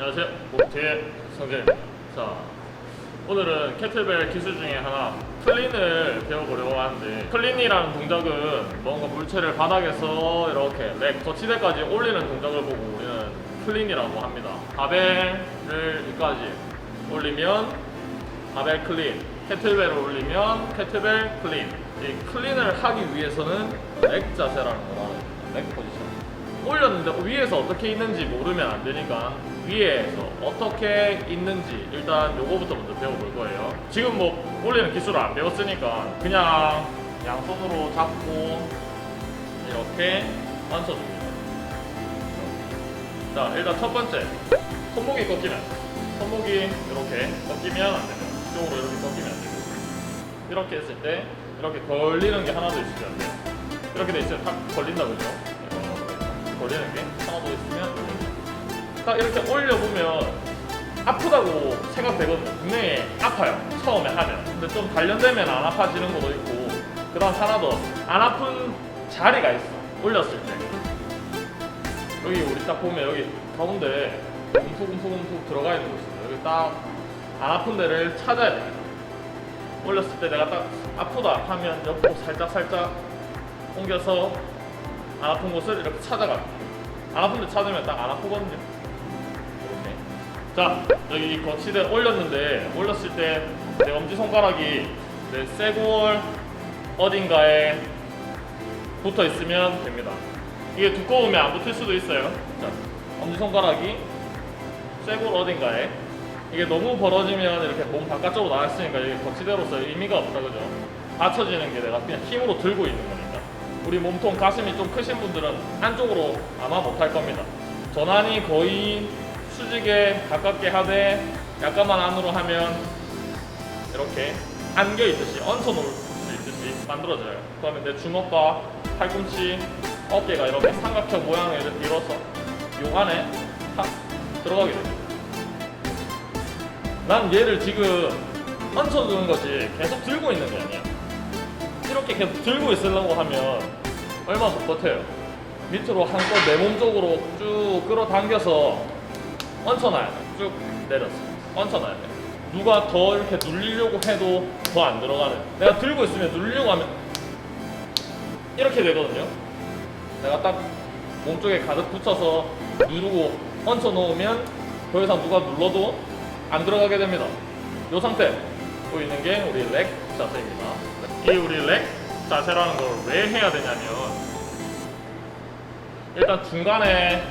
안녕하세요. 모티의 성재입니다. 자, 오늘은 캐틀벨 기술 중에 하나 클린을 배워보려고 하는데 클린이라는 동작은 뭔가 물체를 바닥에서 이렇게 렉 거치대까지 올리는 동작을 보고 우리는 클린이라고 합니다. 바벨을 여기까지 올리면 바벨 클린, 캐틀벨을 올리면 캐틀벨 클린. 이 클린을 하기 위해서는 렉 자세라는 걸 알아야. 렉 포지션. 올렸는데 위에서 어떻게 있는지 모르면 안 되니까 위에서 어떻게 있는지 일단 요거부터 먼저 배워볼 거예요. 지금 뭐 올리는 기술을 안 배웠으니까 그냥 양손으로 잡고 이렇게 얹어줍니다. 자 일단 첫 번째 손목이 꺾이면 손목이 이렇게 꺾이면 안 됩니다. 이쪽으로 이렇게 꺾이면 안 됩니다. 이렇게 했을 때 이렇게 걸리는 게 하나도 있으면 안 돼요. 이렇게 돼 있으면 탁 걸린다 그죠? 걸리는 게 돼요. 딱 이렇게 올려보면 아프다고 생각되거든요. 분명히 아파요. 처음에 하면. 근데 좀 단련되면 안 아파지는 것도 있고 그 다음 하나 더 안 아픈 자리가 있어. 올렸을 때. 여기 우리 딱 보면 여기 가운데 움푹움푹움푹 들어가 있는 곳 있어요. 여기 딱 안 아픈 데를 찾아야 됩니다. 올렸을 때 내가 딱 아프다 하면 옆으로 살짝 살짝 옮겨서 안 아픈 곳을 이렇게 찾아갑니다. 안 아픈 데 찾으면 딱 안 아프거든요. 이렇게. 자 여기 이 거치대 올렸는데 올렸을 때 내 엄지 손가락이 내 쇄골 어딘가에 붙어 있으면 됩니다. 이게 두꺼우면 안 붙을 수도 있어요. 자 엄지 손가락이 쇄골 어딘가에 이게 너무 벌어지면 이렇게 몸 바깥쪽으로 나갔으니까 이게 거치대로서 의미가 없다 그죠? 받쳐지는 게 내가 그냥 힘으로 들고 있는 거니까 우리 몸통 가슴이 좀 크신 분들은 안쪽으로 아마 못할 겁니다. 전환이 거의 수직에 가깝게 하되 약간만 안으로 하면 이렇게 안겨 있듯이 얹혀 놓을 수 있듯이 만들어져요. 그러면 내 주먹과 팔꿈치 어깨가 이렇게 삼각형 모양을 이뤄서 요 안에 탁 들어가게 됩니다. 난 얘를 지금 얹혀두는 거지 계속 들고 있는 게 아니야. 이렇게 계속 들고 있으려고 하면 얼마 못 버텨요. 밑으로 한껏 내 몸 쪽으로 쭉 끌어당겨서 얹혀놔야 돼. 쭉 내렸어. 얹혀놔야 돼. 누가 더 이렇게 눌리려고 해도 더 안 들어가는. 내가 들고 있으면 눌리려고 하면 이렇게 되거든요. 내가 딱 몸쪽에 가득 붙여서 누르고 얹혀 놓으면 더 이상 누가 눌러도 안 들어가게 됩니다. 이 상태 보이는 게 우리 렉 자세입니다. 이 우리 렉 자세라는 걸 왜 해야 되냐면 일단 중간에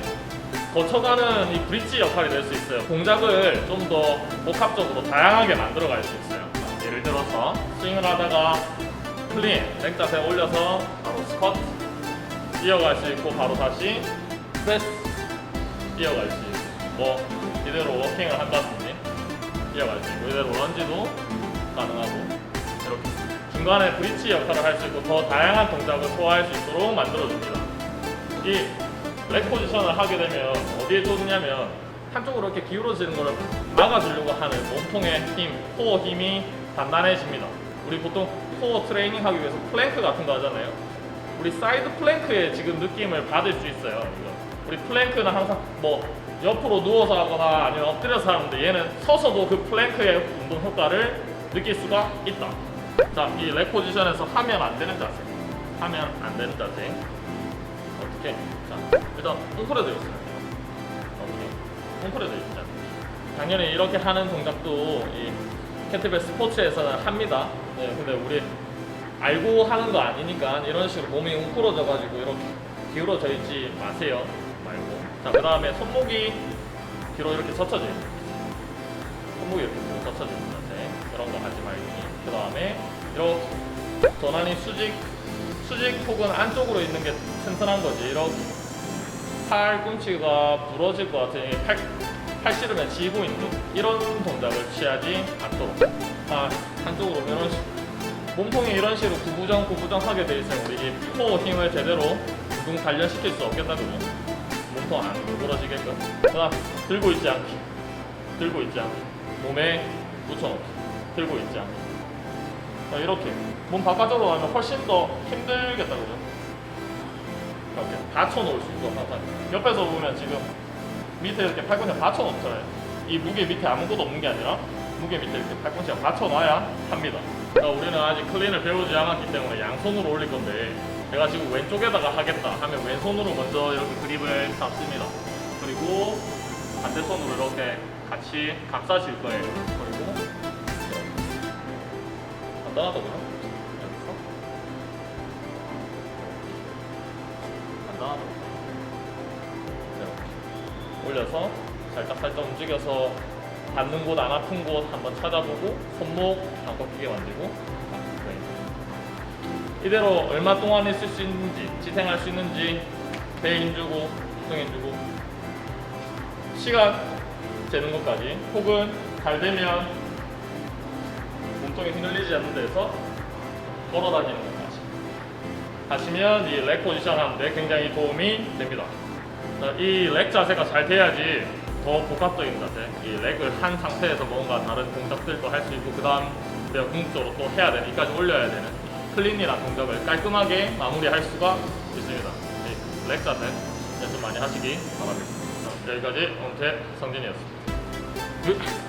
거쳐가는 이 브릿지 역할이 될 수 있어요. 동작을 좀 더 복합적으로 다양하게 만들어 갈 수 있어요. 예를 들어서 스윙을 하다가 클린, 렉 자세 올려서 바로 스쿼트 이어갈 수 있고 바로 다시 프레스 이어갈 수 있고 뭐 이대로 워킹을 한다든지 이어갈 수 있고 이대로 런지도 가능하고 중간에 브릿지 역할을 할 수 있고 더 다양한 동작을 소화할 수 있도록 만들어줍니다. 이 렉 포지션을 하게 되면 어디에 좋냐면 한쪽으로 이렇게 기울어지는 것을 막아주려고 하는 몸통의 힘, 코어 힘이 단단해집니다. 우리 보통 코어 트레이닝 하기 위해서 플랭크 같은 거 하잖아요. 우리 사이드 플랭크의 지금 느낌을 받을 수 있어요. 우리 플랭크는 항상 뭐 옆으로 누워서 하거나 아니면 엎드려서 하는데 얘는 서서도 그 플랭크의 운동 효과를 느낄 수가 있다. 자, 이 렉 포지션에서 하면 안 되는 자세. 하면 안 되는 자세. 어떻게? 자, 일단 웅크려져 있어요. 이렇게 웅크려져 있죠. 당연히 이렇게 하는 동작도 이 캐틀벨 스포츠에서는 합니다. 네, 근데 우리 알고 하는 거 아니니까 이런 식으로 몸이 웅크러져 가지고 이렇게 기울어져 있지 마세요. 말고. 자, 그 다음에 손목이 뒤로 이렇게 젖혀져 있어요. 손목이 이렇게. 이런 거 하지 말고. 그 다음에 이렇게 전환이 수직, 수직 혹은 안쪽으로 있는 게 튼튼한 거지. 이렇게 팔꿈치가 부러질 것 같으니 팔, 팔씨름에 쥐고 있는 이런 동작을 취하지 않도록. 아, 한쪽으로 이런 식 몸통이 이런 식으로 구부정 구부정 하게 돼 있으면 우리 이 코어 힘을 제대로 운동 단련시킬 수 없겠다고요. 몸통 안 구부러지게끔. 그다음 들고 있지 않기. 들고 있지 않기. 몸에 붙여놓기. 들고 있지 않기. 자, 이렇게 몸 바깥쪽으로 하면 훨씬 더 힘들겠다 그죠? 이렇게 받쳐 놓을 수 있고 항상 옆에서 보면 지금 밑에 이렇게 팔꿈치 받쳐놓잖아요. 이 무게 밑에 아무것도 없는 게 아니라 무게 밑에 이렇게 팔꿈치가 받쳐놔야 합니다. 그러니까 우리는 아직 클린을 배우지 않았기 때문에 양손으로 올릴 건데 제가 지금 왼쪽에다가 하겠다 하면 왼손으로 먼저 이렇게 그립을 잡습니다. 그리고 반대손으로 이렇게 같이 감싸실 거예요. 그리고 여기서 간단하더군요. 이렇게 올려서 살짝 살짝 움직여서 닿는 곳 안 아픈 곳 한번 찾아보고 손목 안 꺾이게 만들고 네. 이대로 얼마 동안 있을 수 있는지 지탱할 수 있는지 배에 힘주고 엉덩이 힘주고 시간 재는 것까지 혹은 잘 되면 몸통이 흔들리지 않는 데서 걸어 다니는 것까지 하시면 이 렉 포지션 하는데 굉장히 도움이 됩니다. 이 렉 자세가 잘 돼야지 더 복합적인 자세, 이 렉을 한 상태에서 뭔가 다른 동작들도 할 수 있고 그 다음 내가 궁극적으로 또 해야 되는, 이까지 올려야 되는 클린이란 동작을 깔끔하게 마무리할 수가 있습니다. 이렉 자세 연습 많이 하시기 바랍니다. 여기까지 엄태 성진이었습니다. 끝.